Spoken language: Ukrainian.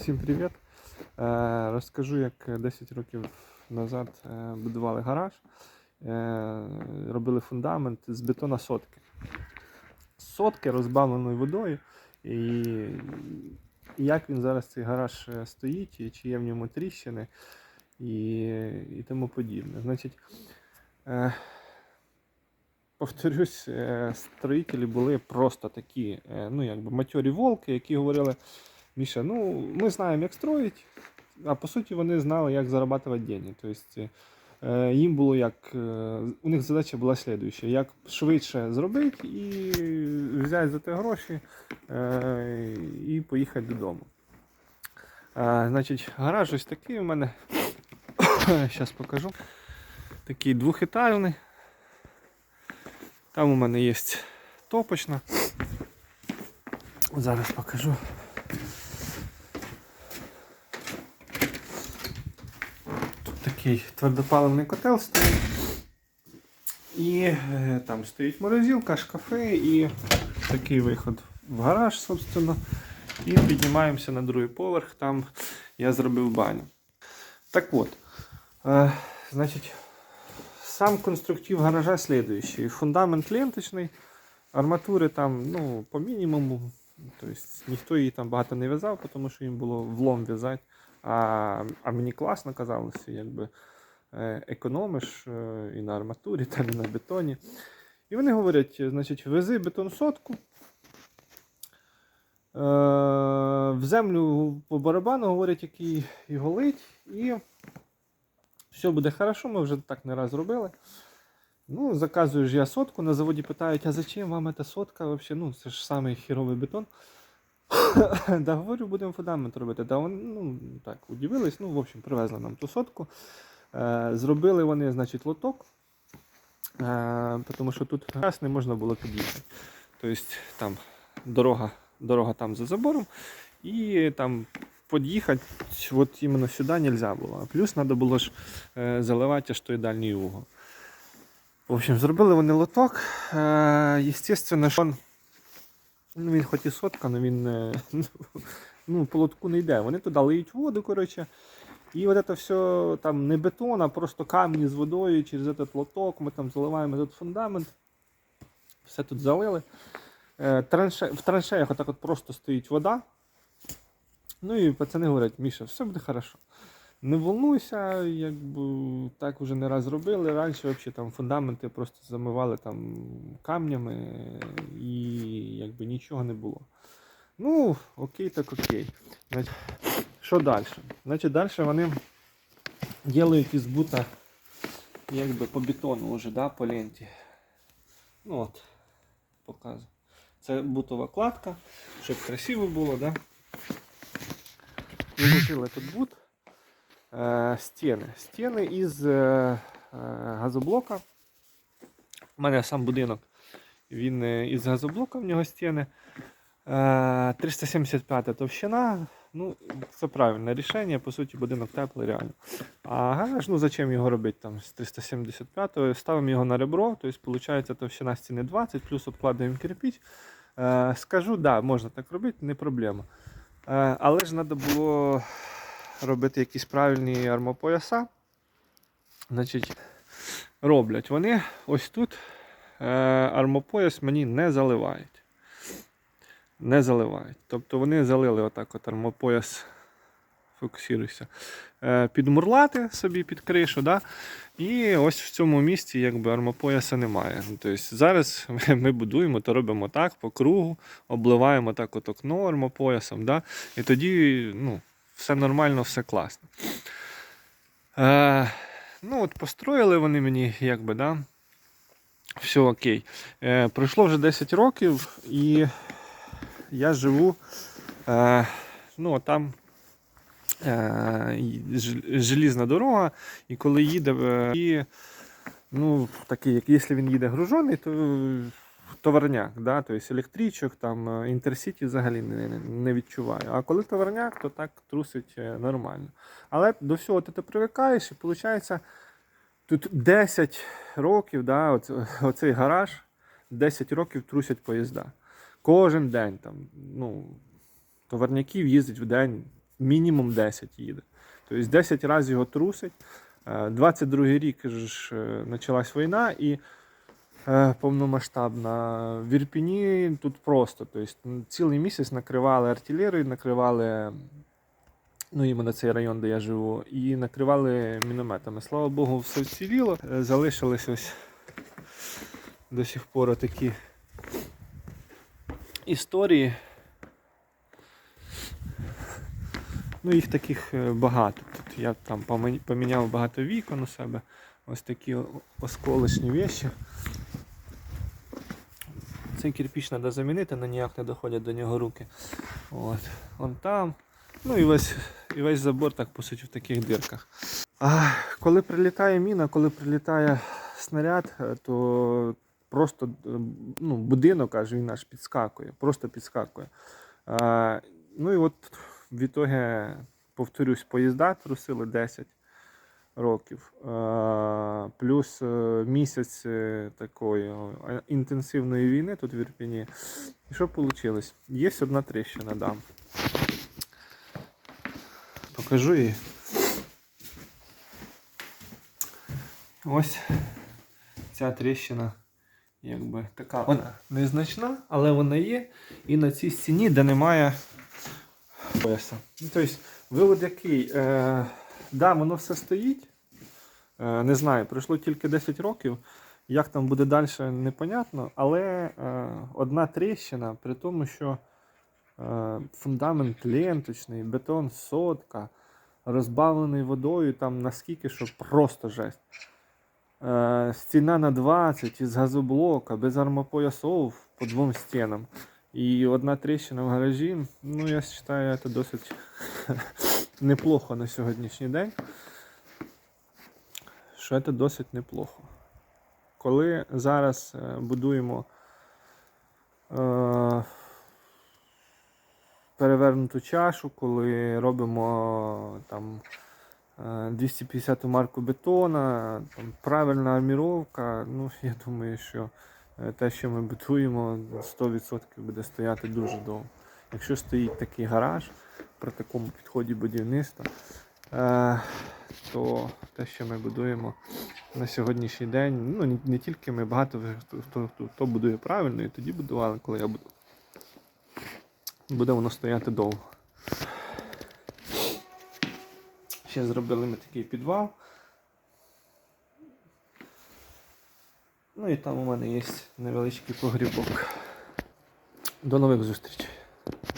Всім привіт! Е, Розкажу, як 10 років назад е, будували гараж, е, робили фундамент з бетона сотки. Сотки розбавленою водою. І як він зараз цей гараж стоїть, і чи є в ньому тріщини і, і тому подібне. Значить, повторюсь, строїтелі були просто такі, ну якби матьорі волки, які говорили. Міша, ну ми знаємо, як строїть, а по суті вони знали, як зарабатувати деньги. Тобто е, їм було як. Е, у них задача була слідуюча: як швидше зробити і взяти за те гроші е, і поїхати додому. Значить, гараж ось такий у мене. Зараз покажу. Такий двохетажний. Там у мене є топочна. Зараз покажу. Тут такий твердопаливний котел стоїть. І е, там стоїть морозилка, шкафи і такий виход в гараж, собственно. І піднімаємося на другий поверх, там я зробив баню. Так от, е, значить, сам конструктив гаража слідуючий. Фундамент ленточний, арматури там ну, по мінімуму. Тобто ніхто її там багато не в'язав, тому що їм було влом в'язати. А, а мені класно казалося, якби економиш е, і на арматурі, там, і на бетоні. І вони говорять, значить, вези бетон сотку. Е, в землю по барабану говорять, який його лить, і все буде хорошо, ми вже так не раз робили. Ну, заказую ж я сотку, на заводі питають, а зачем вам эта сотка вообще? Ну, це ж самий хіровий бетон. да, говорю, будемо фундамент робити. Да, вони, ну, так, удивились, ну, в общем, привезли нам ту сотку. Е, зробили вони, значить, лоток, е, тому що тут раз не можна було під'їхати. Тобто там дорога, дорога там за забором, і там під'їхати от іменно сюди не можна було. Плюс треба було ж е, заливати аж той дальній угол. В общем, зробили вони лоток. Е, Естественно, що ну, він хоч і сотка, але він е, ну, по лотку не йде. Вони туди лиють воду, коротше. І от це все там не бетон, а просто камні з водою через этот лоток. Ми там заливаємо этот фундамент. Все тут залили. Е, Транше, в траншеях отак от просто стоїть вода. Ну і пацани говорять, Міша, все буде хорошо. Не волнуйся, якби так вже не раз робили. Раніше взагалі там фундаменти просто замивали там камнями і якби нічого не було. Ну, окей, так окей. Значить, що далі? Значить, далі вони ділають із бута якби по бетону вже, да, по ленті. Ну от, показую. Це бутова кладка, щоб красиво було, да? Виложили тут бут. Е, стіни. Стіни із е, е, газоблока. У мене сам будинок. Він із газоблока, в нього стіни. Е, 375 товщина. Ну, це правильне рішення. По суті, будинок теплий реально. А гараж, ну зачем його робити там з 375-го? Ставимо його на ребро, тобто виходить товщина стіни 20, плюс обкладаємо кирпич. Е, скажу, да, можна так робити, не проблема. Але ж треба було робити якісь правильні армопояса. Значить, роблять вони ось тут е, армопояс мені не заливають. Не заливають. Тобто вони залили отак от армопояс. Фокусуюся. Е, під собі під кришу. Да? І ось в цьому місці якби армопояса немає. Ну, Тобто Зараз ми, ми будуємо, то робимо так по кругу, обливаємо так от окно армопоясом. Да? І тоді ну, все нормально, все класно. Е, ну от Построїли вони мені, якби, да? все окей. Е, Пройшло вже 10 років і я живу е, ну, там е, желізна дорога, і коли їде, е, і, ну, такий, як якщо він їде гружений, то товарняк, да? тобто електричок, там е, інтерсіті взагалі не, не- відчуваю. А коли товарняк, то так трусить е, нормально. Але до всього ти, ти привикаєш, і виходить, тут 10 років, да, оц- оцей гараж, 10 років трусять поїзда. Кожен день там, ну, товарняків їздить в день мінімум 10 їде. Тобто 10 разів його трусить. Е, 22-й рік ж е, почалась війна і е, повномасштабна. В Ірпіні тут просто. Тобто, цілий місяць накривали артилерію, накривали ну, іменно цей район, де я живу, і накривали мінометами. Слава Богу, все вціліло. Е, Залишились ось до сих пор такі історії. Ну, їх таких е, багато. Тут я там поміняв багато вікон у себе. Ось такі осколочні вещі. Цей кирпич треба замінити, але ніяк не доходять до нього руки. От. Вон там. Ну і весь, і весь забор так по суті в таких дирках. А, коли прилітає міна, коли прилітає снаряд, е, то просто е, ну, будинок аж він аж підскакує, просто підскакує. А, ну і от в ітогі, повторюсь, поїзда трусили 10 років. Плюс е, місяць е, такої е, інтенсивної війни тут в Ірпіні. І що вийшло? Є одна тріщина, да. Покажу її. Ось ця тріщина, якби така вона незначна, але вона є. І на цій стіні, де немає пояса. Тобто, вивод який? Е, да, воно все стоїть. Е, не знаю, пройшло тільки 10 років. Як там буде далі, непонятно. Але е, одна тріщина, при тому, що е, фундамент ленточний, бетон сотка, розбавлений водою там наскільки, що просто жесть. Стіна на 20 із газоблока, без армопоясов по двом стінам. І одна тріщина в гаражі. Ну, я вважаю, це досить неплохо на сьогоднішній день. Що це досить неплохо. Коли зараз е, будуємо е, перевернуту чашу, коли робимо там е, 250 марку бетона, там, правильна арміровка, ну я думаю, що е, те, що ми будуємо, 100% буде стояти дуже довго. Якщо стоїть такий гараж при такому підході будівництва, е, то те, що ми будуємо на сьогоднішній день, ну не, тільки ми, багато хто, хто, хто будує правильно, і тоді будували, коли я буду. Буде воно стояти довго. Ще зробили ми такий підвал. Ну і там у мене є невеличкий погрібок. До нових зустрічей.